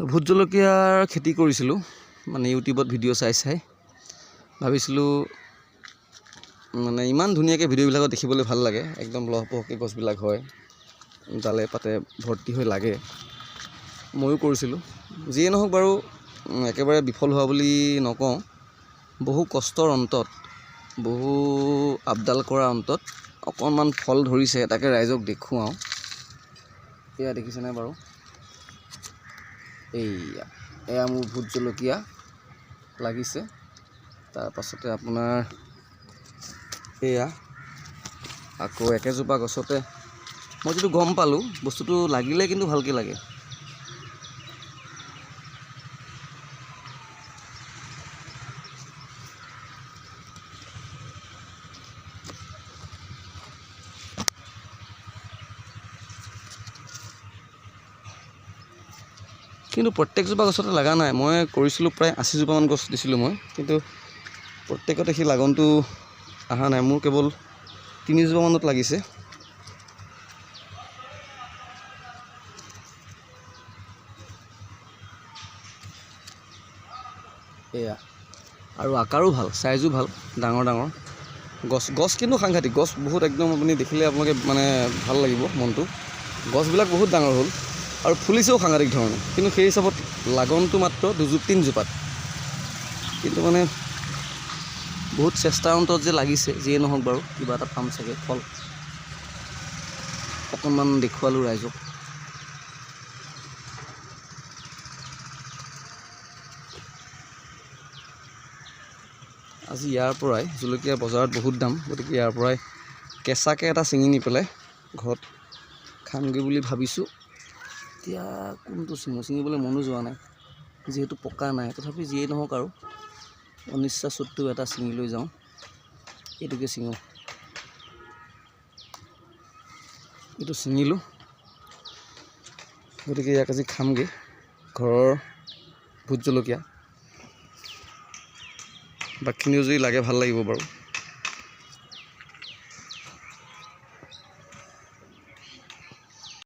Vote জলকীয়াৰ খেতি কৰিছিলোঁ মানে ইউটিউবত ভিডিঅ' চাই চাই। ভাবিছিলোঁ মানে ইমান ধুনীয়াকৈ ভিডিঅ'বিলাকত দেখিবলৈ ভাল লাগে একদম লহপহকৈ গছবিলাক হয় ডালে পাতে ভৰ্তি হৈ লাগে। ময়ো কৰিছিলোঁ। যিয়ে নহওক বাৰু একেবাৰে বিফল হোৱা বুলি নকওঁ। বহু কষ্টৰ অন্তত বহু আপডাল কৰাৰ অন্তত অকণমান ফল ধৰিছে তাকে ৰাইজক দেখুৱাওঁ। এয়া দেখিছেনে বাৰু? এইয়া, এয়া মোৰ ভোট জলকীয়া লাগিছে। তাৰপাছতে আপোনাৰ এয়া আকৌ একেজোপা গছতে মই যিটো গম পালোঁ, বস্তুটো লাগিলে কিন্তু ভালকৈ লাগে। কিন্তু প্ৰত্যেকজোপা গছতে লগা নাই। মই কৰিছিলোঁ প্ৰায় আশীজোপামান গছ দিছিলোঁ মই কিন্তু প্ৰত্যেকতে সেই লাগনটো অহা নাই। মোৰ কেৱল তিনিজোপামানত লাগিছে। এয়া। আৰু আকাৰো ভাল চাইজো ভাল ডাঙৰ ডাঙৰ। গছ গছ কিন্তু সাংঘাতিক। গছ বহুত একদম আপুনি দেখিলে আপোনালোকে মানে ভাল লাগিব মনটো। গছবিলাক বহুত ডাঙৰ হ'ল। আৰু ফুলিছেও সাংঘাতিক ধৰণে। কিন্তু সেই হিচাপত লাগনটো মাত্ৰ দুজোপ তিনিজোপাত। কিন্তু মানে বহুত চেষ্টাৰ অন্তত যে লাগিছে যিয়ে নহওক বাৰু কিবা এটা পাম চাগে ফল। অকণমান দেখুৱালোঁ ৰাইজক। আজি ইয়াৰ পৰাই জলকীয়া বজাৰত বহুত দাম গতিকে ইয়াৰ পৰাই কেঁচাকৈ এটা ছিঙি নি পেলাই ঘৰত খামগৈ বুলি ভাবিছোঁ। এতিয়া কোনটো ছিঙো ছিঙিবলৈ মনো যোৱা নাই। যিহেতু পকা নাই তথাপি যিয়েই নহওক আৰু। অনিচ্ছা চুটটো এটা ছিঙি লৈ যাওঁ এইটোকে ছিঙো। এইটো ছিঙিলোঁ। গতিকে ইয়াক আজি খামগৈ ঘৰৰ ভোট জলকীয়া। বাকীখিনিও যদি লাগে ভাল লাগিব বাৰু।